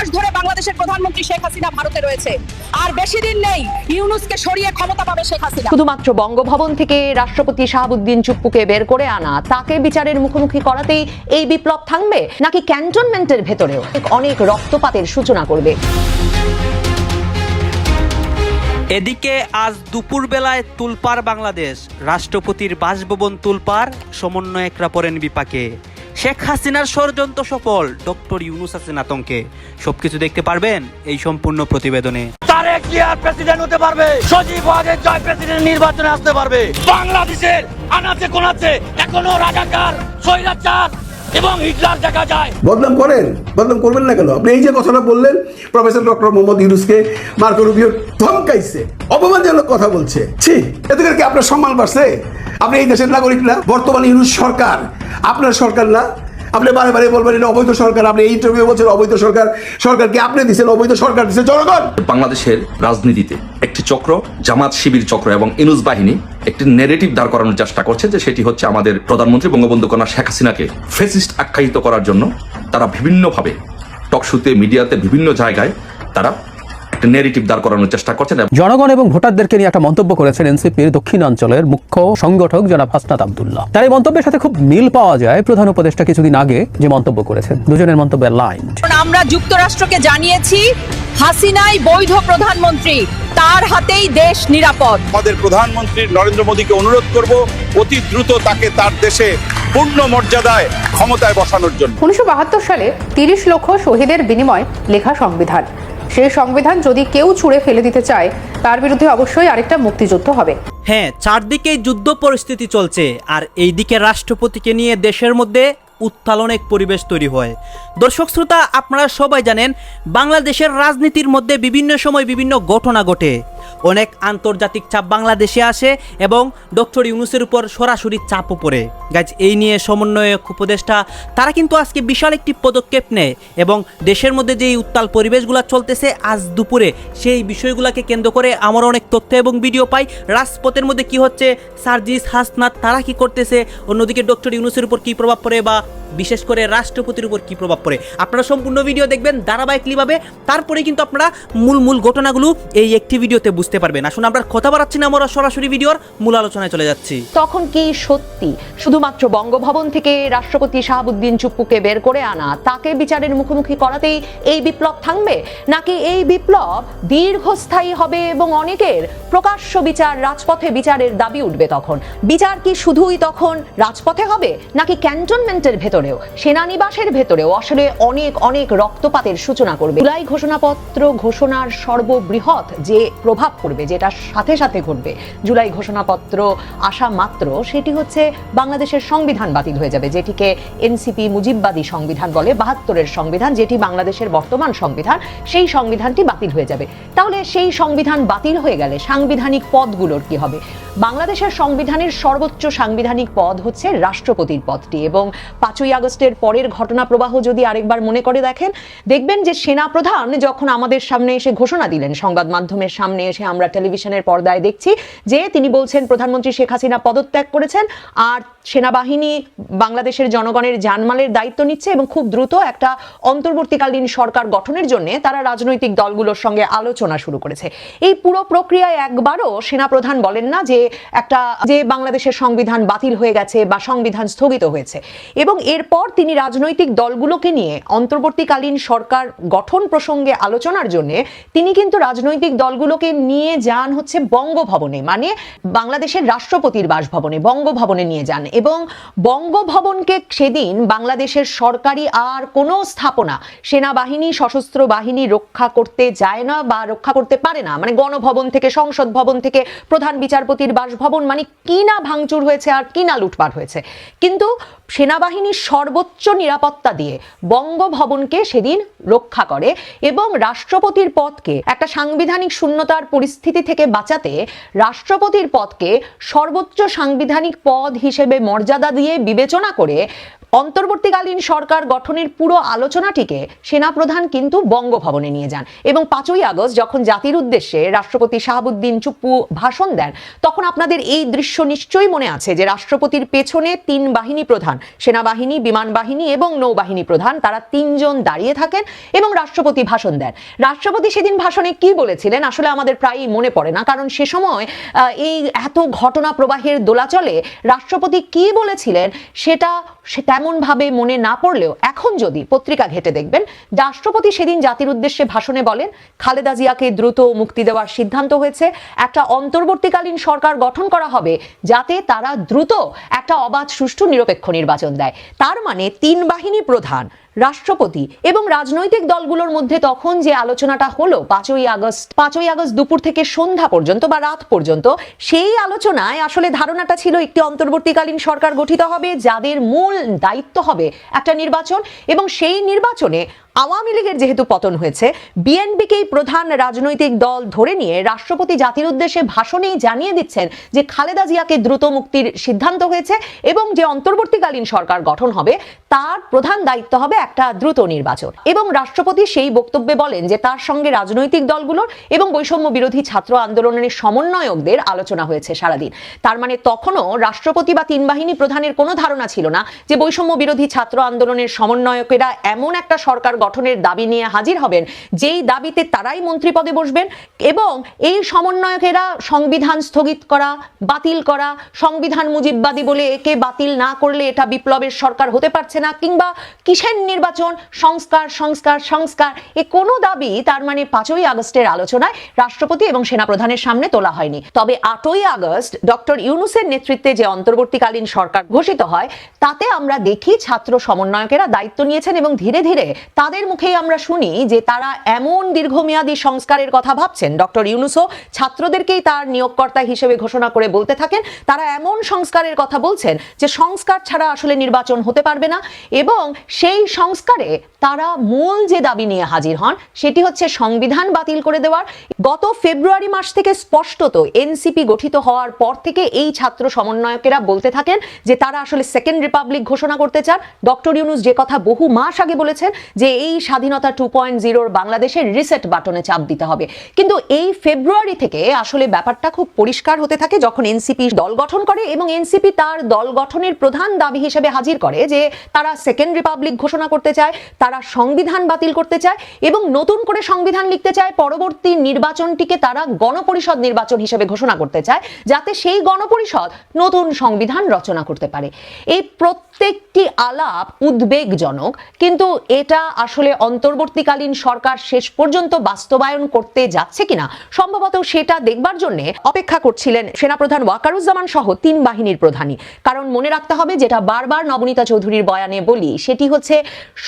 মাস ধরে বাংলাদেশের প্রধানমন্ত্রী শেখ হাসিনা ভারতে রয়েছে। আর বেশি দিন নেই ইউনুসকে সরিয়ে ক্ষমতা পাবে শেখ হাসিনা। শুধুমাত্র বঙ্গভবন থেকে রাষ্ট্রপতি শাহাবুদ্দিন চুপ্পুকে বের করে আনা তাকে বিচারের মুখোমুখি করাতেই এই বিপ্লব থামবে নাকি ক্যান্টনমেন্টের ভেতরেও? অনেক রক্তপাতের সূচনা করবে। এদিকে আজ দুপুরবেলায় তুলপার বাংলাদেশ রাষ্ট্রপতির বাসভবন তুলপার সমন্বয়করা পড়েন বিপাকে। শেখ হাসিনার ষড়যন্ত্র সফল, ডক্টর ইউনুস হাসিন আতঙ্কে। সবকিছু দেখতে পারবেন এই সম্পূর্ণ প্রতিবেদনে। জয় নির্বাচনে আসতে পারবে। বাংলাদেশের আনাচে কোনাচে এখনও রাজাকার, স্বৈরাচার এবং হিটলার দেখা যায়। বদনাম করেন, বদনাম করবেন না কেন? আপনি এই যে কথাটা বললেন, প্রফেসর ডক্টর মোহাম্মদ ইউনুসকে মার্কো রুবিও ধমকাইছে, অপমানজনক কথা বলছে। ছি, এতে কি আপনার সম্মান বাড়ছে? আপনি এই দেশের নাগরিক না, বর্তমান ইউনুস সরকার। আপনার সরকার না আপনি বারে বারে বলবেন, এটা অবৈধ সরকার। আপনি এই ইন্টারভিউ বলছেন, অবৈধ সরকার, সরকারকে আপনি দিচ্ছেন অবৈধ সরকার দিচ্ছে জনগণ। বাংলাদেশের রাজনীতিতে একটি চক্র, জামাত শিবির চক্র এবং ইনুস বাহিনী একটি নেগেটিভ দাঁড় করানোর চেষ্টা করছে যে সেটি হচ্ছে আমাদের প্রধানমন্ত্রী বঙ্গবন্ধু কন্যা শেখ হাসিনাকে ফেসিস্ট আখ্যায়িত করার জন্য তারা বিভিন্নভাবে টকশুতে, মিডিয়াতে বিভিন্ন জায়গায় তারা একটা নেগেটিভ দাঁড় করানোর চেষ্টা করছেন জনগণ এবং ভোটারদেরকে নিয়ে একটা মন্তব্য করেছেন এনসিপির দক্ষিণাঞ্চলের মুখ্য সংগঠক জনাব হাসনাত আবদুল্লাহ। তার এই মন্তব্যের সাথে খুব মিল পাওয়া যায় প্রধান উপদেষ্টা কিছুদিন আগে যে মন্তব্য করেছেন। দুজনের মন্তব্য লাইন আমরা যুক্তরাষ্ট্রকে জানিয়েছি হাসিনাই বৈধ প্রধানমন্ত্রী তার হাতেই দেশ নিরাপদ। আমাদের প্রধানমন্ত্রী নরেন্দ্র মোদীকে অনুরোধ করব অতি দ্রুত তাকে তার দেশে পূর্ণ মর্যাদায় ক্ষমতায় বসানোর জন্য। উনিশশো বাহাত্তর সালে তিরিশ লক্ষ শহীদের বিনিময় লেখা সংবিধান। সেই সংবিধান যদি কেউ ছুঁড়ে ফেলে দিতে চায়, তার বিরুদ্ধে অবশ্যই আরেকটা মুক্তিযুদ্ধ হবে। হ্যাঁ চারদিকেই যুদ্ধ পরিস্থিতি চলছে, আর এইদিকে রাষ্ট্রপতিকে নিয়ে দেশের মধ্যে উত্তালন এক পরিবেশ তৈরি হয়। দর্শক শ্রোতা, আপনারা সবাই জানেন, বাংলাদেশের রাজনীতির মধ্যে বিভিন্ন সময় বিভিন্ন ঘটনা ঘটে। অনেক আন্তর্জাতিক চাপ বাংলাদেশে আসে এবং ডক্টর ইউনুসের উপর সরাসরি চাপও পড়ে। গাছ এই নিয়ে সমন্বয়ক উপদেষ্টা, তারা কিন্তু আজকে বিশাল একটি পদক্ষেপ নেয় এবং দেশের মধ্যে যে এই উত্তাল পরিবেশগুলো চলতেছে আজ দুপুরে, সেই বিষয়গুলোকে কেন্দ্র করে আমার অনেক তথ্য এবং ভিডিও পাই। রাজপথের মধ্যে কি হচ্ছে? সার্জিস হাসনাত, তারা কি করতেছে? অন্যদিকে ডক্টর ইউনুসের উপর কি প্রভাব পড়ে বা বিশেষ করে রাষ্ট্রপতির উপর কি প্রভাব পড়ে? আপনারা সম্পূর্ণ ভিডিও দেখবেন ধারাবাহিকলিভাবে তারপরে কিন্তু আপনারা মূল মূল ঘটনাগুলো এই একটি ভিডিওতে বুঝতে পারবেন। আসুন, আমরা কথা বাড়াচ্ছি না, আমরা সরাসরি ভিডিওর মূল আলোচনায় চলে যাচ্ছি। তখন কি সত্যি? শুধুমাত্র বঙ্গভবন থেকে রাষ্ট্রপতি শাহাবুদ্দিন চুপ্পুকে বের করে আনা, তাকে বিচারের মুখোমুখি করাতেই এই বিপ্লব থামবে? নাকি এই বিপ্লব দীর্ঘস্থায়ী হবে এবং অনেকের প্রকাশ্য বিচার রাজপথে বিচারের দাবি উঠবে তখন? বিচার কি শুধুই তখন রাজপথে হবে, নাকি ক্যান্টনমেন্টের ভেতরেও, সেনানিবাসের ভেতরেও আসলে অনেক অনেক রক্তপাতের সূচনা করবে। জুলাই ঘোষণাপত্র ঘোষণার সর্ববৃহৎ যে প্রভাব পড়বে, যেটা সাথে সাথে ঘটবে, জুলাই ঘোষণাপত্র আসা মাত্র, সেটি হচ্ছে বাংলাদেশের সংবিধান বাতিল হয়ে যাবে, যেটিকে এনসিপি মুজিববাদী সংবিধান বলে, বাহাত্তরের সংবিধান, যেটি বাংলাদেশের বর্তমান সংবিধান, সেই সংবিধানটি বাতিল হয়ে যাবে। তাহলে সেই সংবিধান বাতিল হয়ে গেলে সাংবিধানিক পদগুলোর কি হবে? বাংলাদেশের সংবিধানের সর্বোচ্চ সাংবিধানিক পদ হচ্ছে রাষ্ট্রপতির পদটি এবং পাঁচই আগস্টের পরের ঘটনা প্রবাহ যদি আরেকবার মনে করে দেখেন, দেখবেন যে সেনাপ্রধান যখন আমাদের সামনে এসে ঘোষণা দিলেন, সংবাদ মাধ্যমের সামনে এসে আমরা টেলিভিশনের পর্দায় দেখছি যে তিনি বলছেন প্রধানমন্ত্রী শেখ হাসিনা পদত্যাগ করেছেন আর সেনাবাহিনী বাংলাদেশের জনগণের জানমালের দায়িত্ব নিচ্ছে এবং খুব দ্রুত একটা অন্তর্বর্তীকালীন সরকার গঠনের জন্য তারা রাজনৈতিক দলগুলোর সঙ্গে আলোচনা শুরু করেছে। এই পুরো প্রক্রিয়ায় একবারও সেনাপ্রধান বলেন না যে একটা, যে বাংলাদেশের সংবিধান বাতিল হয়ে গেছে বা সংবিধান স্থগিত হয়েছে। এবং এরপর তিনি রাজনৈতিক দলগুলোকে নিয়ে অন্তর্বর্তীকালীন সরকার গঠন প্রসঙ্গে আলোচনার জন্য তিনি কিন্তু রাজনৈতিক দলগুলোকে নিয়ে যান হচ্ছে বঙ্গভবনে মানে বাংলাদেশের রাষ্ট্রপতির বাসভবনে, বঙ্গভবনে নিয়ে যান। এবং বঙ্গভবনকে সেদিন বাংলাদেশের সরকারি আর কোনো স্থাপনা, সেনাবাহিনী, সশস্ত্র বাহিনী রক্ষা করতে যায় না বা রক্ষা করতে পারে না মানে গণভবন থেকে, সংসদ ভবন থেকে প্রধান বিচারপতির বাসভবন মানে কি না ভাঙচুর হয়েছে আর কি না লুটপাট হয়েছে। কিন্তু সেনাবাহিনীর সর্বোচ্চ নিরাপত্তা দিয়ে বঙ্গভবনকে সেদিন রক্ষা করে এবং রাষ্ট্রপতির পদকে একটা সাংবিধানিক শূন্যতার পরিস্থিতি থেকে বাঁচাতে রাষ্ট্রপতির পদকে সর্বোচ্চ সাংবিধানিক পদ হিসেবে মর্যাদা দিয়ে বিবেচনা করে অন্তর্বর্তীকালীন সরকার গঠনের পুরো আলোচনাটিকে সেনাপ্রধান কিন্তু বঙ্গভবনে নিয়ে যান এবং পাঁচই আগস্ট যখন জাতির উদ্দেশ্যে রাষ্ট্রপতি শাহাবুদ্দিন চুপ্পু ভাষণ দেন, তখন আপনাদের এই দৃশ্য নিশ্চয়ই মনে আছে যে রাষ্ট্রপতির পেছনে তিন বাহিনী প্রধান, সেনাবাহিনী, বিমান বাহিনী এবং নৌবাহিনী প্রধান, তারা তিনজন দাঁড়িয়ে থাকেন এবং রাষ্ট্রপতি ভাষণ দেন। রাষ্ট্রপতি সেদিন ভাষণে কি বলেছিলেন আসলে আমাদের প্রায়ই মনে পড়ে না, কারণ সে সময় এই এত ঘটনা প্রবাহের দোলাচলে রাষ্ট্রপতি কি বলেছিলেন সেটা তেমনভাবে মনে না পড়লেও এখন যদি পত্রিকা ঘেটে দেখবেন, রাষ্ট্রপতি সেদিন জাতির উদ্দেশ্যে ভাষণে বলেন, খালেদা জিয়াকে দ্রুত মুক্তি দেওয়ার সিদ্ধান্ত হয়েছে, একটা অন্তর্বর্তীকালীন সরকার গঠন করা হবে যাতে তারা দ্রুত একটা অবাধ সুষ্ঠু নিরপেক্ষ নির্বাচন দেয়। তার মানে তিন বাহিনী প্রধান রাষ্ট্রপতি এবং রাজনৈতিক দলগুলোর মধ্যে তখন যে আলোচনাটা হলো পাঁচই আগস্ট পাঁচই আগস্ট দুপুর থেকে সন্ধ্যা পর্যন্ত বা রাত পর্যন্ত, সেই আলোচনায় আসলে ধারণাটা ছিল একটি অন্তর্বর্তীকালীন সরকার গঠিত হবে, যাদের মূল দায়িত্ব হবে একটা নির্বাচন এবং সেই নির্বাচনে আওয়ামী লীগের যেহেতু পতন হয়েছে, বিএনপিকেই প্রধান রাজনৈতিক দল ধরে নিয়ে রাষ্ট্রপতি জাতির উদ্দেশ্যে ভাষণেই জানিয়ে দিচ্ছেন যে খালেদা জিয়াকে দ্রুত মুক্তির সিদ্ধান্ত হয়েছে এবং যে অন্তর্বর্তীকালীন সরকার গঠন হবে তার প্রধান দায়িত্ব হবে একটা দ্রুত নির্বাচন। এবং রাষ্ট্রপতি সেই বক্তব্যে বলেন যে তার সঙ্গে রাজনৈতিক দলগুলোর এবং বৈষম্য বিরোধী ছাত্র আন্দোলনের সমন্বয়কদের আলোচনা হয়েছে সারাদিন। তার মানে তখনও রাষ্ট্রপতি বা তিন বাহিনী প্রধানের কোনো ধারণা ছিল না যে বৈষম্য বিরোধী ছাত্র আন্দোলনের সমন্বয়কেরা এমন একটা সরকার গঠনের দাবি নিয়ে হাজির হবেন, যেই দাবিতে তারাই মন্ত্রী পদে বসবেন এবং এই সমন্বয়কেরা সংবিধান স্থগিত করা, বাতিল করা, সংবিধান মুজিববাদী বলে একে বাতিল না করলে এটা বিপ্লবের সরকার হতে পারছে না, কিংবা কিসের নির্বাচন? সংস্কার সংস্কার সংস্কার। এ কোনো দাবি তার মানে পাঁচই আগস্টের আলোচনায় রাষ্ট্রপতি এবং সেনাপ্রধানের সামনে তোলা হয়নি। তবে আটই আগস্ট ডক্টর ইউনুসের নেতৃত্বে যে অন্তর্বর্তীকালীন সরকার ঘোষিত হয়, তাতে আমরা দেখি ছাত্র সমন্বয়কেরা দায়িত্ব নিয়েছেন এবং ধীরে ধীরে তাদের মুখেই আমরা শুনি যে তারা এমন দীর্ঘমেয়াদী সংস্কারের কথা ভাবছেন। ডক্টর ইউনুসও ছাত্রদেরকেই তার নিয়োগকর্তা হিসেবে ঘোষণা করে বলতে থাকেন। তারা এমন সংস্কারের কথা বলছেন যে সংস্কার ছাড়া আসলে নির্বাচন হতে পারবে না। এবং সেই সংস্কারে তারা মূল যে দাবি নিয়ে হাজির হন, সেটি হচ্ছে সংবিধান বাতিল করে দেওয়ার। গত ফেব্রুয়ারি মাস থেকে স্পষ্টত এনসিপি গঠিত হওয়ার পর থেকে এই ছাত্র সমন্বয়কেরা বলতে থাকেন যে তারা আসলে সেকেন্ড রিপাবলিক ঘোষণা করতে চান। ডক্টর ইউনুস যে কথা বহু মাস আগে বলেছেন যে এই স্বাধীনতা টু পয়েন্ট জিরোর বাংলাদেশের রিসেট বাটনে চাপ দিতে হবে। কিন্তু এই ফেব্রুয়ারি থেকে আসলে ব্যাপারটা খুব পরিষ্কার হতে থাকে যখন এনসিপি দল গঠন করে এবং এনসিপি তার দল গঠনের প্রধান দাবি হিসেবে হাজির করে যে তারা সেকেন্ড রিপাবলিক ঘোষণা করতে চায়, তারা সংবিধান বাতিল করতে চায় এবং নতুন করে সংবিধান লিখতে চায়, পরবর্তী নির্বাচনটিকে তারা গণপরিষদ নির্বাচন হিসেবে ঘোষণা করতে চায়, যাতে সেই গণপরিষদ নতুন সংবিধান রচনা করতে পারে। এই প্রত্যেকটি আলাপ উদ্বেগজনক, কিন্তু এটা আসলে অন্তর্বর্তীকালীন সরকার শেষ পর্যন্ত বাস্তবায়ন করতে যাচ্ছে কিনা, সম্ভবত সেটা দেখবার জন্য অপেক্ষা করছিলেন সেনাপ্রধান ওয়াকারুজ্জামান সহ তিন বাহিনীর প্রধানই। কারণ মনে রাখতে হবে, যেটা বারবার নবনীতা চৌধুরীর বয়ানে বলি, সেটি হচ্ছে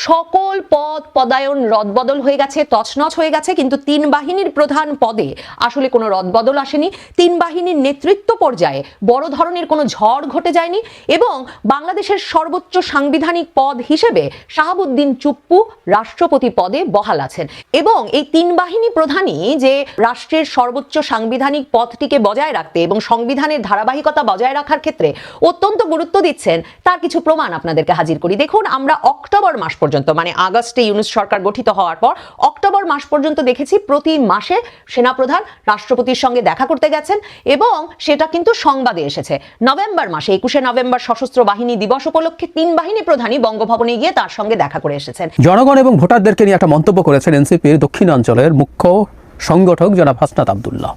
সকল পদ পদায়ন রদবদল হয়ে গেছে, তছনছ হয়ে গেছে, কিন্তু তিন বাহিনীর প্রধান পদে আসলে কোনো রদবদল আসেনি। তিন বাহিনীর নেতৃত্ব পর্যায়ে বড় ধরনের কোনো ঝড় ঘটে যায়নি এবং বাংলাদেশের সর্বোচ্চ সাংবিধানিক পদ হিসেবে শাহাবুদ্দিন চুপ্পু রাষ্ট্রপতি পদে বহাল আছেন। এবং এই তিন বাহিনী প্রধানই যে রাষ্ট্রের সর্বোচ্চ সাংবিধানিক পদটিকে বজায় রাখতে এবং সংবিধানের ধারাবাহিকতা বজায় রাখার ক্ষেত্রে অত্যন্ত গুরুত্ব দিচ্ছেন, তার কিছু প্রমাণ আপনাদেরকে হাজির করি। দেখুন, আমরা অক্টোবর মাস পর্যন্ত মানে আগস্টে ইউনুস সরকার গঠিত হওয়ার পর, অক্টোবর মাস পর্যন্ত দেখেছি প্রতি মাসে সেনাপ্রধান রাষ্ট্রপতির সঙ্গে দেখা করতে গেছেন এবং সেটা কিন্তু সংবাদে এসেছে। নভেম্বর মাসে, একুশে নভেম্বর সশস্ত্র বাহিনী দিবস উপলক্ষে তিন বাহিনী প্রধানই বঙ্গভবনে গিয়ে তার সঙ্গে দেখা করে এসেছেন। জনগণ এবং ভোটারদেরকে নিয়ে একটা মন্তব্য করেছেন এনসিপির দক্ষিণাঞ্চলের মুখ্য সংগঠক জনাব হাসনাত আবদুল্লাহ।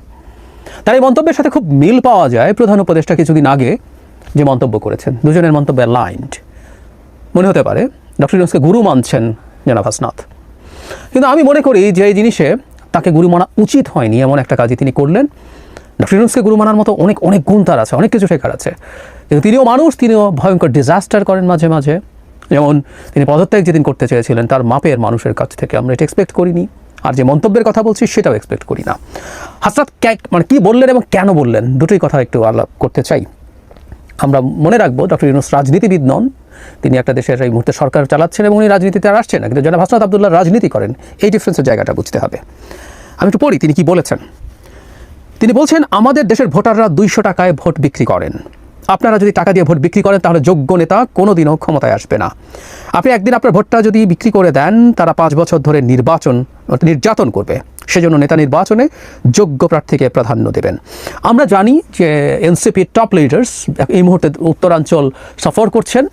তার এই মন্তব্যের সাথে খুব মিল পাওয়া যায় প্রধান উপদেষ্টা কিছুদিন আগে যে মন্তব্য করেছেন। দুজনের মন্তব্য লাইন্ড মনে হতে পারে ডক্টর ইউনুসকে গুরু মানছেন জনাব হাসনাত। কিন্তু আমি মনে করি যে এই জিনিসে তাকে গুরু মানা উচিত হয়নি, এমন একটা কাজই তিনি করলেন। ডক্টর ইউনুসকে গুরু মানার মতো অনেক অনেক গুণ তার আছে, অনেক কিছু শেখার আছে। কিন্তু তিনিও মানুষ, তিনিও ভয়ঙ্কর ডিজাস্টার করেন মাঝে মাঝে। যেমন তিনি পদত্যাগ যেদিন করতে চেয়েছিলেন, তার মাপের মানুষের কাছ থেকে আমরা এটা এক্সপেক্ট করিনি। আর যে মন্তব্যের কথা বলছি, সেটাও এক্সপেক্ট করি না হাসরাত মানে কী বললেন এবং কেন বললেন, দুটোই কথা একটু আলাপ করতে চাই। আমরা মনে রাখব, ডক্টর ইউনুস রাজনীতিবিদ নন। তিনি একটা দেশের এই মুহূর্তে সরকার চালাচ্ছেন এবং উনি রাজনীতিতে আর আসছেন না। কিন্তু জনাব হাসনাত আবদুল্লাহ রাজনীতি করেন, এই ডিফারেন্সের জায়গাটা বুঝতে হবে। আমি একটু পড়ি, তিনি কি বলেছেন? তিনি বলছেন, আমাদের দেশের ভোটাররা দুইশো টাকায় ভোট বিক্রি করেন। আপনারা যদি টাকা দিয়ে ভোট বিক্রি করেন, তাহলে যোগ্য নেতা কোনোদিনও ক্ষমতায় আসবে না। আপনি একদিন আপনার ভোটটা যদি বিক্রি করে দেন, তারা পাঁচ বছর ধরে নির্বাচন, নির্যাতন করবে। সেজন্য নেতা নির্বাচনে যোগ্য প্রার্থীকে প্রাধান্য দেবেন। আমরা জানি যে এনসিপির টপ লিডার্স এই মুহূর্তে উত্তরাঞ্চল সফর করছেন।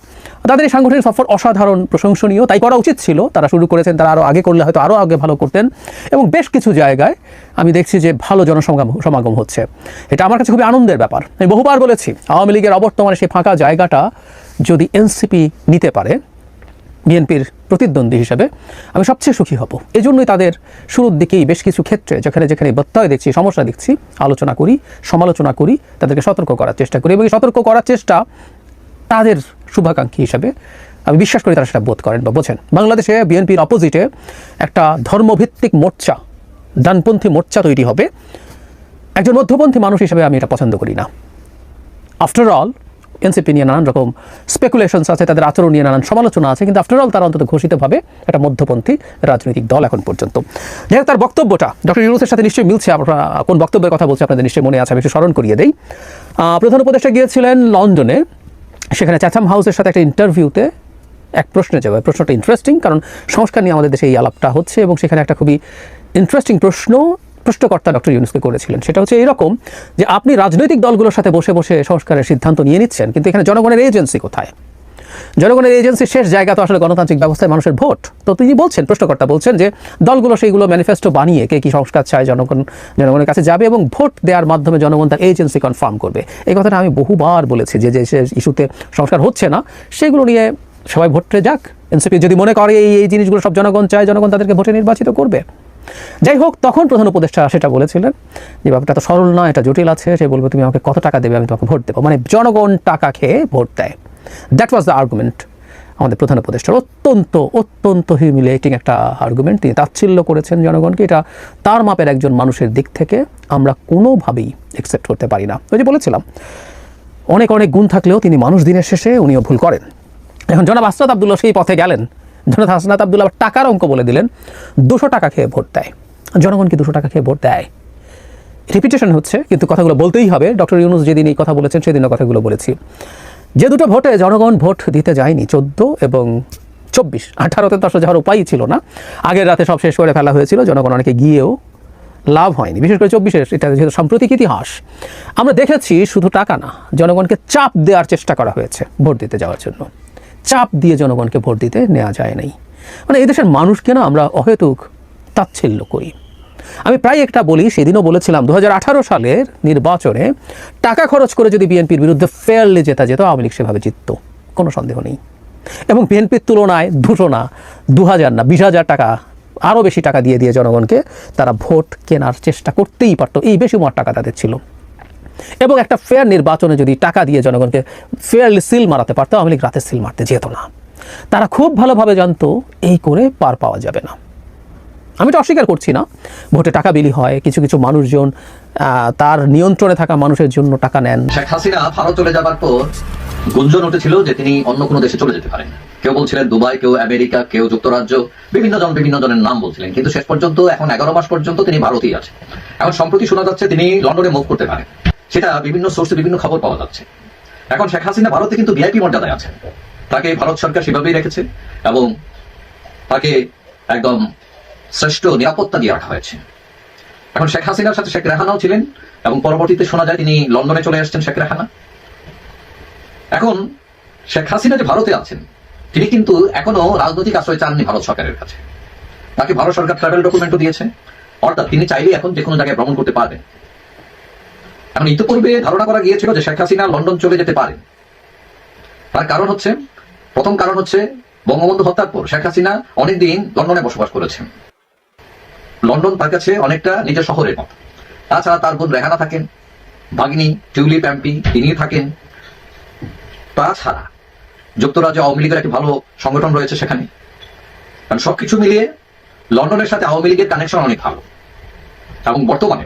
তাদের এই সাংগঠনিক সফর অসাধারণ, প্রশংসনীয়। তাই করা উচিত ছিল। তারা শুরু করেছেন, তারা আরও আগে করলে হয়তো আরও আগে ভালো করতেন। এবং বেশ কিছু জায়গায় আমি দেখছি যে ভালো জনসমাগম, সমাগম হচ্ছে। এটা আমার কাছে খুবই আনন্দের ব্যাপার। আমি বহুবার বলেছি, আওয়ামী লীগের অবর্তমানে সেই ফাঁকা জায়গাটা যদি এনসিপি নিতে পারে, বিএনপির প্রতিদ্বন্দ্বী হিসেবে, আমি সবচেয়ে সুখী হব। এই জন্যই তাদের শুরুর দিকেই বেশ কিছু ক্ষেত্রে যেখানে যেখানে ব্যত্যয় দেখছি, সমস্যা দেখছি, আলোচনা করি, সমালোচনা করি, তাদেরকে সতর্ক করার চেষ্টা করি এবং এই সতর্ক করার চেষ্টা তাদের শুভাকাঙ্ক্ষী হিসাবে আমি বিশ্বাস করি তারা সেটা বোধ করেন বা বোঝেন। বাংলাদেশে বিএনপির অপোজিটে একটা ধর্মভিত্তিক মোর্চা ডানপন্থী মোর্চা তৈরি হবে। একজন মধ্যপন্থী মানুষ হিসেবে আমি এটা পছন্দ করি না। আফটার অল এনসিপি নিয়ে নানান রকম স্পেকুলেশনস আছে, তাদের আচরণ নিয়ে নানান সমালোচনা আছে, কিন্তু আফটার অল তারা অন্তত ঘোষিতভাবে একটা মধ্যপন্থী রাজনৈতিক দল এখন পর্যন্ত। যাই তার বক্তব্যটা, ডক্টর ইউনুসের সাথে নিশ্চয়ই মিলছে, আমরা কোন বক্তব্যের কথা বলছি আপনাদের নিশ্চয়ই মনে আছে, আমি একটু স্মরণ করিয়ে দেই। প্রধান উপদেষ্টা গিয়েছিলেন লন্ডনে, সেখানে চ্যাথাম হাউসের সাথে একটা ইন্টারভিউতে এক প্রশ্নে যাবে। প্রশ্নটা ইন্টারেস্টিং কারণ সংস্কার নিয়ে আমাদের দেশে এই আলাপটা হচ্ছে, এবং সেখানে একটা খুবই ইন্টারেস্টিং প্রশ্ন, প্রশ্নকর্তা ডক্টর ইউনুসকে করেছিলেন। সেটা হচ্ছে এরকম যে আপনি রাজনৈতিক দলগুলোর সাথে বসে বসে সংস্কারের সিদ্ধান্ত নিয়ে নিচ্ছেন, কিন্তু এখানে জনগণের এজেন্সি কোথায়? জনগণের এজেন্সির শেষ জায়গা তো আসলে গণতান্ত্রিক ব্যবস্থায় মানুষের ভোট। তো তিনি বলছেন, প্রশ্নকর্তা বলছেন যে দলগুলো সেইগুলো ম্যানিফেস্টো বানিয়ে কে কি সংস্কার চায় জনগণ, জনগণের কাছে যাবে এবং ভোট দেওয়ার মাধ্যমে জনগণ তার এজেন্সি কনফার্ম করবে। এই কথাটা আমি বহুবার বলেছি যে যে ইস্যুতে সংস্কার হচ্ছে না, সেগুলো নিয়ে সবাই ভোটে যাক। এনসিপি যদি মনে করে এই এই জিনিসগুলো সব জনগণ চায়, জনগণ তাদেরকে ভোটে নির্বাচিত করবে। যাই হোক, তখন প্রধান উপদেষ্টা সেটা বলেছিলেন যে, ব্যাপারটা তো সরল না এটা জটিল আছে। সে বলবে, তুমি আমাকে কত টাকা দেবে, আমি তোমাকে ভোট দেবো। মানে জনগণ টাকা খেয়ে ভোট দেয়। দ্যাট ওয়াজ দ্য আর্গুমেন্ট আমাদের প্রধান উপদেষ্টার অত্যন্ত অত্যন্ত হিউমিলেটিং একটা আর্গুমেন্ট তিনি তাচ্ছিল্য করেছেন জনগণকে। এটা তার মাপের একজন মানুষের দিক থেকে আমরা কোনোভাবেই অ্যাকসেপ্ট করতে পারি না। ওই যে বলেছিলাম, অনেক অনেক গুণ থাকলেও তিনি মানুষ দিনের শেষে উনিও ভুল করেন। এখন জনাব আসনাদ আবদুল্লাহ সেই পথে গেলেন। জনাব হাসনাত আবদুল্লাহ টাকার অঙ্ক বলে দিলেন, দুশো টাকা খেয়ে ভোট দেয়। জনগণ কি দুশো টাকা খেয়ে ভোট দেয়? রিপিটেশন হচ্ছে, কিন্তু কথাগুলো বলতেই হবে। ডক্টর ইউনুস যেদিন এই কথা বলেছেন, সেদিনও কথাগুলো বলেছি। যে দুটো ভোটে জনগণ ভোট দিতে যায়নি, চোদ্দ এবং চব্বিশ, আঠারোতে তো আসলে যাওয়ার উপায়ই ছিল না। আগের রাতে সব শেষ করে ফেলা হয়েছিল, জনগণ অনেকে গিয়েও লাভ হয়নি। বিশেষ করে চব্বিশের, এটা যেহেতু সাম্প্রতিক ইতিহাস। আমরা দেখেছি শুধু টাকা না, জনগণকে চাপ দেওয়ার চেষ্টা করা হয়েছে ভোট দিতে যাওয়ার জন্য। চাপ দিয়ে জনগণকে ভোট দিতে নেওয়া যায় নাই। মানে এদেশের মানুষকে না আমরা অহেতুক তাচ্ছিল্য করি। আমি প্রায় একটা বলি, সেদিনও বলেছিলাম দু হাজার আঠারো সালের নির্বাচনে টাকা খরচ করে যদি বিএনপির বিরুদ্ধে ফেয়ারলি জেতা যেত, আওয়ামী লীগ সেভাবে জিতত। কোনো সন্দেহ নেই। এবং বিএনপির তুলনায় দুশো না দু হাজার না, বিশ হাজার টাকা, আরও বেশি টাকা দিয়ে দিয়ে জনগণকে তারা ভোট কেনার চেষ্টা করতেই পারতো। এই বেশি মোট টাকা তাদের ছিল। এবং একটা ফেয়ার নির্বাচনে যদি টাকা দিয়ে জনগণকে ফেয়ারলি সিল মারাতে পারতো, আওয়ামী লীগ রাতে সিল মারতে যেত না। তারা খুব ভালোভাবে জানতো, এই করে পার পাওয়া যাবে না। আমি তো অস্বীকার করছি না। ভোটে টাকা বিলি হয়, কিছু কিছু মানুষজন তার নিয়ন্ত্রণে থাকা মানুষের জন্য টাকা নেন। শেখ হাসিনা ভারত চলে যাবার পর গুঞ্জন উঠেছিল যে তিনি অন্য কোনো দেশে চলে যেতে পারেন। কেউ বলছিলেন দুবাই, কেউ আমেরিকা, কেউ যুক্তরাজ্য, বিভিন্ন জন, বিভিন্ন জনের নাম বলছিলেন। কিন্তু শেষ পর্যন্ত, এখন এগারো মাস পর্যন্ত তিনি ভারতেই আছেন। এখন সম্প্রতি শোনা যাচ্ছে তিনি লন্ডনে মুভ করতে পারেন। সেটা বিভিন্ন সোর্সে বিভিন্ন খবর পাওয়া যাচ্ছে। এখন শেখ হাসিনা ভারতে কিন্তু ভিআইপি মর্যাদায় আছেন। তাকে ভারত সরকার সেভাবেই রেখেছে এবং তাকে একদম শ্রেষ্ঠ নিরাপত্তা দিয়ে রাখা হয়েছে। এখন শেখ হাসিনার সাথে শেখ রেহানাও ছিলেন এবং পরবর্তীতে শোনা যায় তিনি লন্ডনে চলে আসছেন শেখ রেহানা। এখন শেখ হাসিনা যে ভারতে আছেন, তিনি কিন্তু এখনও রাজনৈতিক আশ্রয় চাননি ভারত সরকারের কাছে। তাকে ভারত সরকার ট্রাভেল ডকুমেন্টও দিয়েছে। অর্থাৎ তিনি চাইলেই এখন যে কোনো জায়গায় ভ্রমণ করতে পারবেন। এখন ইতিপূর্বে ধারণা করা গিয়েছিল যে শেখ হাসিনা লন্ডন চলে যেতে পারে। তার কারণ হচ্ছে, প্রথম কারণ হচ্ছে বঙ্গবন্ধু হত্যার পর শেখ হাসিনা অনেকদিন লন্ডনে বসবাস করেছেন। লন্ডন তার কাছে অনেকটা নিজের শহরের মতো। তাছাড়া তার বোন রেহানা থাকেন, ভাগিনী টিউলিপ এমপি তিনি থাকেন। তাছাড়া যুক্তরাজ্য আওয়ামী লীগের একটি ভালো সংগঠন রয়েছে সেখানে। কারণ সবকিছু মিলিয়ে লন্ডনের সাথে আওয়ামী লীগের কানেকশন অনেক ভালো। এবং বর্তমানে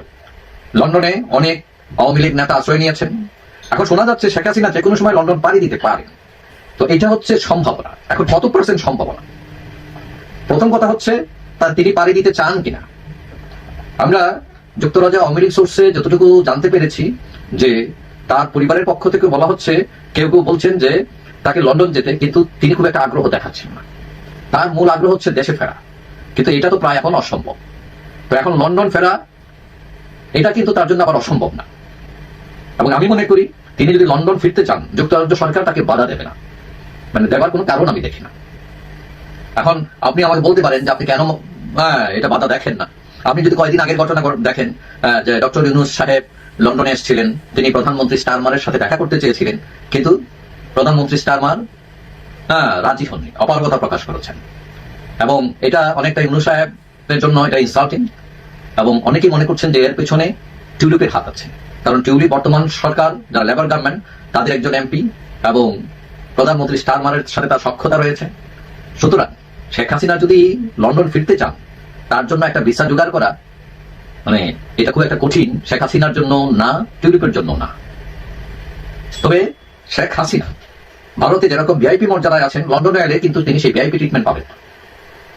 লন্ডনে অনেক আওয়ামী লীগ নেতা আশ্রয় নিয়েছেন। এখন শোনা যাচ্ছে শেখ হাসিনা যে কোনো সময় লন্ডন পাড়ি দিতে পারে। তো এটা হচ্ছে সম্ভাবনা। এখন কত পার্সেন্ট সম্ভাবনা। প্রথম কথা হচ্ছে, তার তিনি পাড়ি দিতে চান কিনা। আমরা যুক্তরাজ্য আওয়ামী লীগ সোর্সে যতটুকু জানতে পেরেছি যে, তার পরিবারের পক্ষ থেকে বলা হচ্ছে, কেউ কেউ বলছেন যে, তাকে লন্ডন যেতে কিন্তু তিনি খুব একটা আগ্রহ দেখাচ্ছেন না। তার মূল আগ্রহ হচ্ছে দেশে ফেরা। কিন্তু এটা তো প্রায় এখন অসম্ভব। তো এখন লন্ডন ফেরা, এটা কিন্তু তার জন্য আবার অসম্ভব না। এবং আমি মনে করি তিনি যদি লন্ডন ফিরতে চান যুক্তরাজ্য সরকার তাকে বাধা দেবে না। মানে দেওয়ার কোনো কারণ আমি দেখি না। এখন আপনি আমাকে বলতে পারেন যে আপনি কেন হ্যাঁ, এটা বাধা দেখেন না। আপনি যদি কয়েকদিন আগের ঘটনা দেখেন যে ডক্টর ইউনুস সাহেব লন্ডনে এসেছিলেন তিনি প্রধানমন্ত্রী স্টারমারের সাথে দেখা করতে চেয়েছিলেন কিন্তু প্রধানমন্ত্রী স্টারমার হ্যাঁ রাজি হননি অপারগতা প্রকাশ করেছেন। এবং এটা অনেকটা ইউনুস সাহেবের জন্য এটা ইনসাল্টিং এবং অনেকেই মনে করছেন যে এর পেছনে টিউলিপের হাত আছে। কারণ টিউলিপ বর্তমান সরকার, যারা লেবার গভর্নমেন্ট তাদের একজন এমপি এবং প্রধানমন্ত্রী স্টারমারের সাথে তার সক্ষতা রয়েছে। সুতরাং শেখ হাসিনা যদি লন্ডন ফিরতে চান, তার জন্য একটা ভিসা জোগাড় করা মানে এটা খুব একটা কঠিন। শেখ হাসিনার জন্য না, টিউলিপের জন্য না। তবে শেখ হাসিনা ভারতে যেরকম ভিআইপি মর্যাদায় আছেন, লন্ডনে এলে কিন্তু তিনি সেই ভিআইপি ট্রিটমেন্ট পাবেন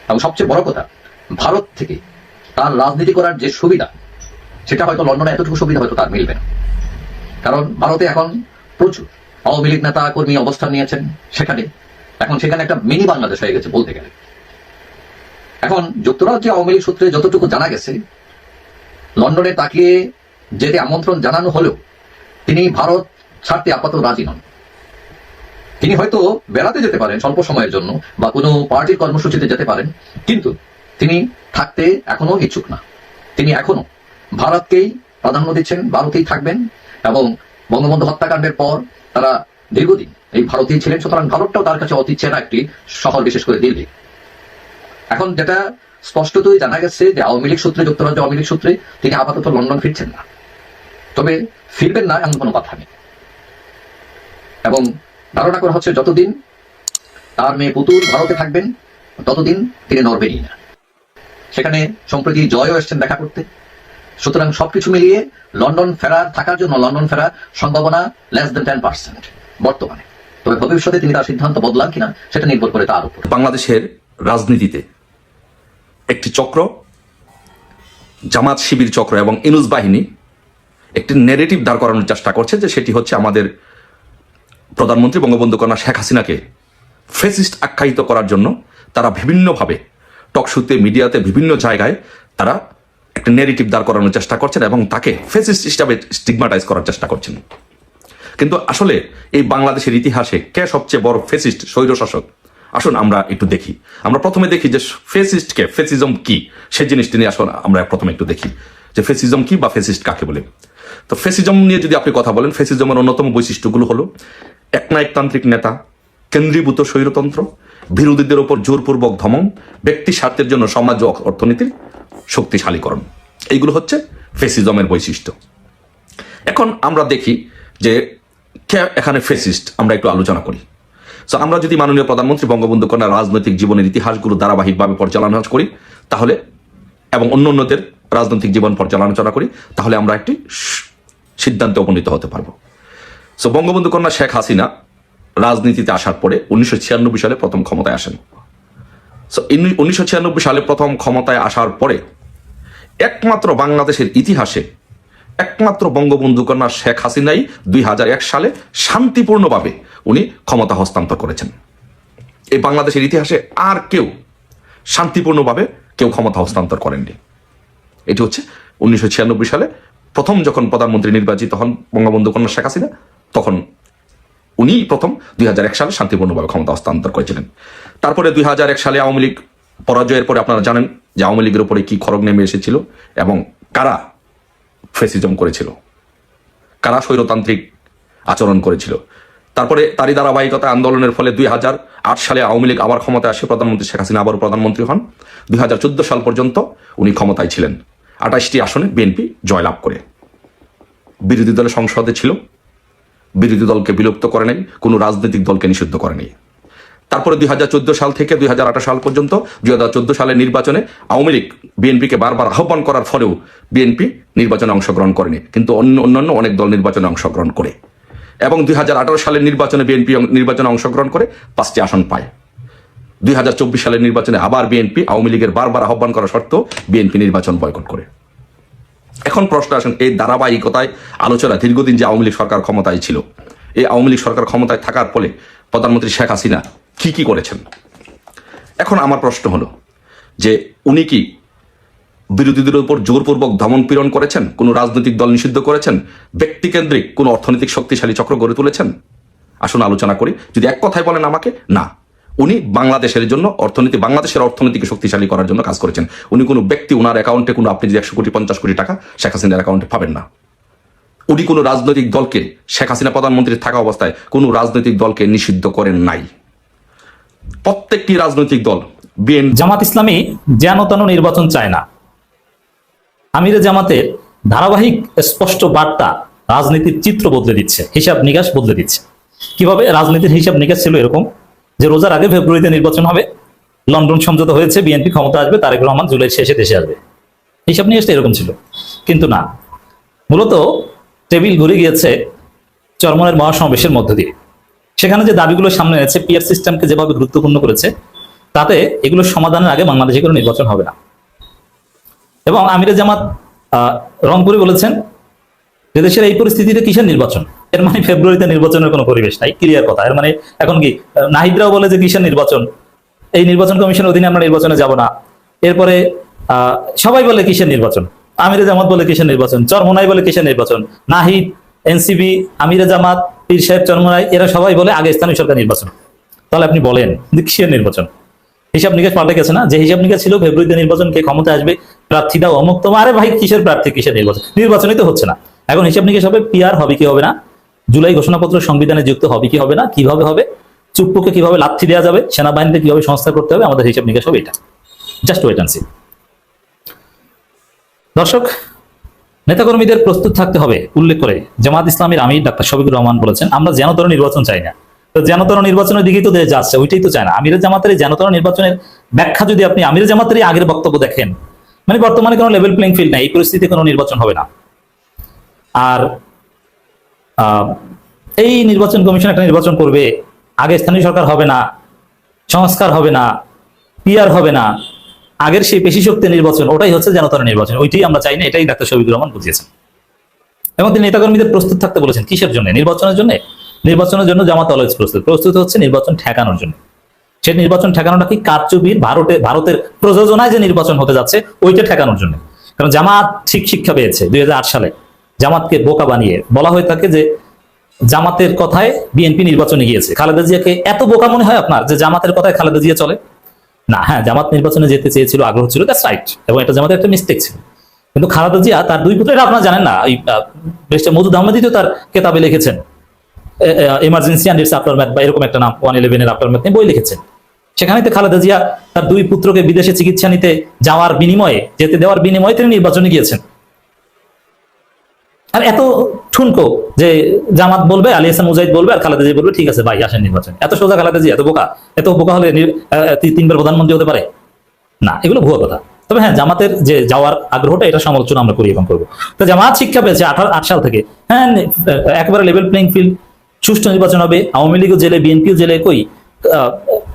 এবং সবচেয়ে বড় কথা, ভারত থেকে তার রাজনীতি করার যে সুবিধা সেটা হয়তো লন্ডনে এতটুকু সুবিধা হয়তো তার মিলবে না। কারণ ভারতে এখন প্রচুর আওয়ামী লীগ নেতা কর্মী অবস্থান নিয়েছেন সেখানে। এখন সেখানে একটা মিনি বাংলাদেশ হয়ে গেছে বলতে গেলে। এখন যুক্তরাজ্যে আওয়ামী লীগ সূত্রে যতটুকু জানা গেছে, লন্ডনে তাকে যেতে আমন্ত্রণ জানানো হলেও তিনি ভারত ছাড়তে আপাতত রাজি নন। তিনি হয়তো বেড়াতে যেতে পারেন স্বল্প সময়ের জন্য বা কোনো পার্টির কর্মসূচিতে যেতে পারেন, কিন্তু তিনি থাকতে এখনও ইচ্ছুক না। তিনি এখনও ভারতকেই প্রাধান্য দিচ্ছেন, ভারতেই থাকবেন এবং বঙ্গবন্ধু হত্যাকাণ্ডের পর তারা দীর্ঘদিন এই ভারতেই ছিলেন। সুতরাং ভারতটাও তার কাছে অতি চেনা একটি শহর, বিশেষ করে দিল্লি। এখন যেটা স্পষ্টতই জানা গেছে যে আওয়ামী লীগ সূত্রে, যুক্তরাজ্য আওয়ামী লীগ সূত্রে তিনি আপাতত লন্ডন ফিরছেন না। তবে ফিরবেন না এমন কোনো কথা নেই। এবং ধারণা করা হচ্ছে যতদিন তার মেয়ে পুতুল ভারতে থাকবেন, ততদিন তিনি নড়বেনই না। সেখানে সম্প্রতি জয়ও এসছেন দেখা করতে। সুতরাং সবকিছু মিলিয়ে লন্ডন ফেরার থাকার জন্য লন্ডন ফেরার সম্ভাবনা লেস দেন টেন পার্সেন্ট বর্তমানে। তবে ভবিষ্যতে তিনি তার সিদ্ধান্ত বদলান কিনা সেটা নির্ভর করে তার উপর। বাংলাদেশের রাজনীতিতে একটি চক্র, জামাত শিবির চক্র এবং ইনুজ বাহিনী একটি নেগেটিভ দাঁড় করানোর চেষ্টা করছে যে সেটি হচ্ছে আমাদের প্রধানমন্ত্রী বঙ্গবন্ধু কন্যা শেখ হাসিনাকে ফেসিস্ট আখ্যায়িত করার জন্য তারা বিভিন্নভাবে টকশুতে মিডিয়াতে, বিভিন্ন জায়গায় তারা একটা নেগেটিভ দাঁড় করানোর চেষ্টা করছেন এবং তাকে ফেসিস্ট হিসাবে স্টিগমাটাইজ করার চেষ্টা করছেন। কিন্তু আসলে এই বাংলাদেশের ইতিহাসে কে সবচেয়ে বড় ফেসিস্ট স্বৈরশাসক? আসুন আমরা একটু দেখি। আমরা প্রথমে দেখি যে ফেসিস্ট কে ফেসিজম কি? সেই জিনিসটি নিয়ে আসুন, আমরা প্রথমে একটু দেখি যে ফেসিজম কি বা ফেসিস্ট কাকে বলে। তো ফেসিজম নিয়ে যদি আপনি কথা বলেন ফেসিজমের অন্যতম বৈশিষ্ট্যগুলো হলো একনায়কতান্ত্রিক নেতা, কেন্দ্রীভূত স্বৈরতন্ত্র, বিরোধীদের ওপর জোরপূর্বক ধমন, ব্যক্তি স্বার্থের জন্য সমাজ অর্থনীতির শক্তিশালীকরণ। এইগুলো হচ্ছে ফেসিজমের বৈশিষ্ট্য। এখন আমরা দেখি যে কে এখানে ফেসিস্ট, আমরা একটু আলোচনা করি। তো আমরা যদি মাননীয় প্রধানমন্ত্রী বঙ্গবন্ধু কন্যা রাজনৈতিক জীবনের ইতিহাসগুলো ধারাবাহিকভাবে পর্যালোচনা করি, তাহলে, এবং অন্য অন্যদের রাজনৈতিক জীবন পর্যালোচনা করি, তাহলে আমরা একটি সিদ্ধান্তে উপনীত হতে পারব। সো বঙ্গবন্ধু কন্যা শেখ হাসিনা রাজনীতিতে আসার পরে উনিশশো ছিয়ানব্বই সালে প্রথম ক্ষমতায় আসেন। সো উনিশশো ছিয়ানব্বই সালে প্রথম ক্ষমতায় আসার পরে একমাত্র বাংলাদেশের ইতিহাসে, একমাত্র বঙ্গবন্ধু কন্যা শেখ হাসিনাই দুই হাজার এক সালে শান্তিপূর্ণভাবে উনি ক্ষমতা হস্তান্তর করেছেন। এই বাংলাদেশের ইতিহাসে আর কেউ শান্তিপূর্ণভাবে কেউ ক্ষমতা হস্তান্তর করেননি। এটি হচ্ছে উনিশশো ছিয়ানব্বই সালে প্রথম যখন প্রধানমন্ত্রী নির্বাচিত হন বঙ্গবন্ধু কন্যা শেখ হাসিনা, তখন উনি প্রথম দুই হাজার এক সালে শান্তিপূর্ণভাবে ক্ষমতা হস্তান্তর করেছিলেন। তারপরে দুই হাজার এক সালে আওয়ামী লীগ পরাজয়ের পরে আপনারা জানেন যে আওয়ামী লীগের উপরে কি খড়গ নেমে এসেছিল এবং কারা ফেসিজম করেছিল? কারা স্বৈরতান্ত্রিক আচরণ করেছিল? তারপরে তারই ধারাবাহিকতা আন্দোলনের ফলে দুই হাজার আট সালে আওয়ামী লীগ আবার ক্ষমতায় আসে প্রধানমন্ত্রী শেখ হাসিনা, আবারও প্রধানমন্ত্রী হন। দুই হাজার চোদ্দ সাল পর্যন্ত উনি ক্ষমতায় ছিলেন। আঠাশটি আসনে বিএনপি জয়লাভ করে। বিরোধী দলের সংসদে ছিল। বিরোধী দলকে বিলুপ্ত করে নাই, কোনো রাজনৈতিক দলকে নিষিদ্ধ করে নাই। তারপরে দুই হাজার চোদ্দ সাল থেকে দুই হাজার আঠারো সাল পর্যন্ত দুই হাজার চোদ্দ সালের নির্বাচনে আওয়ামী লীগ বিএনপিকে বারবার আহ্বান করার ফলেও বিএনপি নির্বাচনে অংশগ্রহণ করেনি, কিন্তু অন্য অন্যান্য অনেক দল নির্বাচনে অংশগ্রহণ করে। এবং দুই সালের নির্বাচনে বিএনপি নির্বাচনে অংশগ্রহণ করে পাঁচটি আসন পায়। দুই হাজার চব্বিশ সালের নির্বাচনে আবার বিএনপি আওয়ামী লীগের বারবার আহ্বান করা সত্ত্বেও বিএনপি নির্বাচন বয়কট করে। এখন প্রশ্ন আসেন, এই ধারাবাহিকতায় আলোচনা দীর্ঘদিন যে আওয়ামী লীগ সরকার ক্ষমতায় ছিল, এই আওয়ামী লীগ সরকার ক্ষমতায় থাকার ফলে প্রধানমন্ত্রী শেখ হাসিনা কি কি করেছেন? এখন আমার প্রশ্ন হলো যে উনি কি বিরোধীদের উপর জোরপূর্বক দমন পীড়ন করেছেন? কোনো রাজনৈতিক দল নিষিদ্ধ করেছেন? ব্যক্তিকেন্দ্রিক কোনো অর্থনৈতিক শক্তিশালী চক্র গড়ে তুলেছেন? আসুন আলোচনা করি। যদি এক কথায় বলেন আমাকে, না। উনি বাংলাদেশের জন্য অর্থনীতি, বাংলাদেশের অর্থনীতিকে শক্তিশালী করার জন্য কাজ করেছেন। উনি কোনো ব্যক্তি ওনার অ্যাকাউন্টে কোনো আপনি যদি একশো কোটি, পঞ্চাশ কোটি টাকা শেখ হাসিনার অ্যাকাউন্টে পাবেন না। উনি কোনো রাজনৈতিক দলকে শেখ হাসিনা প্রধানমন্ত্রী থাকা অবস্থায় কোনো রাজনৈতিক দলকে নিষিদ্ধ করেন নাই। প্রত্যেকটি রাজনৈতিক দল জামাত ইসলামী যেন তেন নির্বাচন চায় না। আমিরে জামাতের ধারাবাহিক স্পষ্ট বার্তা রাজনীতির চিত্র বদলে দিচ্ছে, হিসাব নিকাশ বদলে দিচ্ছে। কীভাবে রাজনীতির হিসাব নিকাশ ছিল এরকম? যে রোজার আগে ফেব্রুয়ারিতে নির্বাচন হবে, লন্ডন সমঝোতা হয়েছে, বিএনপি ক্ষমতা আসবে, তারেক রহমান জুলাই শেষে দেশে আসবে। হিসাব নিকাশটা এরকম ছিল। কিন্তু না। মূলত টেবিল ঘুরে গিয়েছে চরমনের মহাসমাবেশের মধ্য দিয়ে। সেখানে যে দাবিগুলো সামনে এনেছে পিয়ার সিস্টেমকে যেভাবে গুরুত্বপূর্ণ করেছে, তাতে এগুলোর সমাধানের আগে বাংলাদেশে কোনো নির্বাচন হবে না। এবং আমিরে জামাত রংপুরে বলেছেন যে দেশের এই পরিস্থিতিতে কিসের নির্বাচন? এর মানে ফেব্রুয়ারিতে নির্বাচনের কোনো পরিবেশ নাই, ক্লিয়ার কথা। এর মানে এখন কি নাহিদরাও বলে যে কিসের নির্বাচন? এই নির্বাচন কমিশনের অধীনে আমরা নির্বাচনে যাব না। এরপরে সবাই বলে কিসের নির্বাচন? আমিরে জামাত বলে কিসের নির্বাচন? চরমোনাই বলে কিসের নির্বাচন? নাহিদ এনসিবি আমিরে জামাত পীর সাহেব চরমোনাই এরা সবাই বলে আগে স্থানীয় সরকার নির্বাচন। তাহলে আপনি বলেন কিসের নির্বাচন? হিসাব নিকাশ পাল্টে গেছে না? যে হিসাব নিকাশ ছিল, ফেব্রুয়ারিতে নির্বাচন, কে ক্ষমতা আসবে, প্রার্থী দাও, অমুক তোমার আরে ভাই, কিসের প্রার্থী, কিসের নির্বাচন? নির্বাচনই তো হচ্ছে না। এখন হিসাব নিকাশ হবে পিআর হবে কি হবে না? জুলাই ঘোষণাপত্র সংবিধানে যুক্ত হবে কি হবে না? কীভাবে হবে? চুপ্পুকে কীভাবে লাথি দেওয়া যাবে? সেনাবাহিনীতে কীভাবে সংস্কার করতে হবে? আমাদের হিসাব নিকাশ হবে এটা। জাস্ট ওয়েট অ্যান্ড সি দর্শক নেতাকর্মীদের প্রস্তুত থাকতে হবে, উল্লেখ করে জামাত ইসলামের আমির ডাক্তার শফিকুর রহমান বলেছেন, আমরা যেন যেনতর নির্বাচন চাই না। তো যেনতর নির্বাচনের দিকেই তো যাচ্ছে, ওইটাই তো চায় না। আমিরের জামাতের যেনতর নির্বাচনের ব্যাখ্যা যদি আপনি আমিরের জামাতের আগের বক্তব্য দেখেন মানে বর্তমানে কোনো লেভেল প্লেইং ফিল্ড নাই, এই পরিস্থিতিতে কোনো নির্বাচন হবে না। আর এই নির্বাচন কমিশন একটা নির্বাচন করবে, আগে স্থানীয় সরকার হবে না, সংস্কার হবে না পিআর হবে না আগের সেই পেশি শক্তি নির্বাচন, ওটাই হচ্ছে জনতার নির্বাচন। ওইটাই আমরা চাই না, এটাই ডাক্তার শফিকুর রহমান বুঝিয়েছেন। এবং তিনি নেতাকর্মীদের প্রস্তুত থাকতে বলেছেন, কিসের জন্য? নির্বাচনের জন্য? নির্বাচনের জন্য জামাত অলওয়েজ প্রস্তুত। প্রস্তুত হচ্ছে নির্বাচন ঠেকানোর জন্য। সেই নির্বাচন ঠেকানোটা কি কারচুপির? ভারতে, ভারতের প্রযোজনায় যে নির্বাচন হতে যাচ্ছে, ওইটা ঠেকানোর জন্য। কারণ জামাত ঠিক শিক্ষা পেয়েছে দুই হাজার আট সালে। জামাতকে বোকা বানিয়ে। বলা হয়ে থাকে যে জামাতের কথায় বিএনপি নির্বাচনে গিয়েছে। খালেদা জিয়াকে এত বোকা মনে হয় আপনার, যে জামাতের কথায় খালেদা জিয়া চলে? না হ্যাঁ জামাত নির্বাচনে যেতে চেয়েছিল, আগ্রহ ছিল দ্যাটস রাইট এবং এটা জামাতের একটা মিস্টেক ছিল। কিন্তু খালেদা জিয়া, তার দুই পুত্র এটা আপনারা জানেন না ওই ব্যারিস্টার মধু তো তার কেতাবে লিখেছেন। Emergency and its aftermath বা এরকম একটা নাম ওয়ান ইলেভেন ইলেভেনের আফটার ম্যাথ বই লিখেছেন। সেখানে তো খালেদা জিয়া তার দুই পুত্রকে বিদেশে চিকিৎসা নিতে যাওয়ার বিনিময়ে, যেতে দেওয়ার বিনিময়ে তিনি নির্বাচনে গিয়েছেন। আর এত ঠুনকো যে জামাত বলবে, আলী হাসান মুজাহিদ বলবে আর খালেদা জিয়া বলবে, ঠিক আছে, ভাই, আসেন নির্বাচন। এত সোজা খালেদা জিয়া, এত বোকা এত বোকা হলে তিনবার প্রধানমন্ত্রী হতে পারে? না, এগুলো ভুয়া কথা। তবে হ্যাঁ জামাতের যে যাওয়ার আগ্রহটা, এটা সমালোচনা আমরা করি এবং করব। তো জামাত শিক্ষা পেয়েছে আঠারো, আট সাল থেকে। হ্যাঁ একেবারে লেভেল প্লেইং ফিল্ড সুষ্ঠু নির্বাচন হবে। আওয়ামী লীগও জেলে, বিএনপিও জেলে কই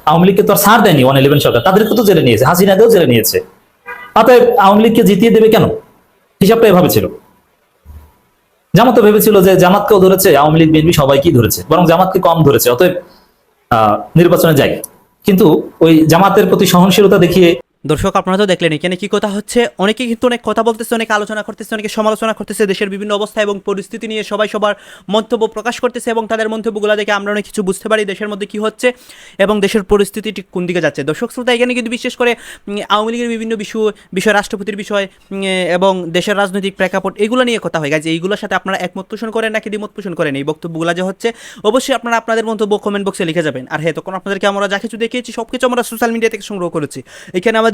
আওয়ামী লীগকে তো আর ছাড় দেয়নি ওয়ান ইলেভেন সরকার। তাদেরকে তো জেলে নিয়েছে, হাসিনাকেও জেলে নিয়েছে। অতএব আওয়ামী লীগকে জিতিয়ে দেবে কেন? হিসাবটা এভাবে ছিল। জামাত ভেবেছিল যে জামাতকেও ধরেছে, আওয়ামী লীগ, বিএনপি সবাইকেই ধরেছে, বরং জামাতকে কম ধরেছে, অতএব নির্বাচনে যায় কিন্তু ওই জামাতের প্রতি সহনশীলতা দেখিয়ে দর্শক, আপনারা তো দেখলেন এখানে কি কথা হচ্ছে। অনেকে কিন্তু অনেক কথা বলতেছে, অনেক আলোচনা করতেছে, অনেকে সমালোচনা করতেছে, দেশের বিভিন্ন অবস্থা এবং পরিস্থিতি নিয়ে সবাই সবার মন্তব্য প্রকাশ করতেছে এবং তাদের মন্তব্যগুলো দেখে আমরা অনেক কিছু বুঝতে পারি দেশের মধ্যে কি হচ্ছে এবং দেশের পরিস্থিতি ঠিক কোন দিকে যাচ্ছে। দর্শক, শ্রোতা, এখানে কিন্তু বিশেষ করে আওয়ামী লীগের বিভিন্ন বিষয় বিষয়, রাষ্ট্রপতির বিষয় এবং দেশের রাজনৈতিক প্রেক্ষাপট, এগুলো নিয়ে কথা হয়। গাইজ, এইগুলোর সাথে আপনারা একমত পোষণ করেন নাকি দ্বিমত পোষণ করেন? এই বক্তব্যগুলো যে হচ্ছে, অবশ্যই আপনারা আপনাদের মন্তব্য কমেন্ট বক্সে লিখে যাবেন। আর হ্যাঁ তখন আপনাদেরকে আমরা যা কিছু দেখিয়েছি সব কিছু আমরা সোশ্যাল মিডিয়া থেকে সংগ্রহ করেছি। এখানে আমাদের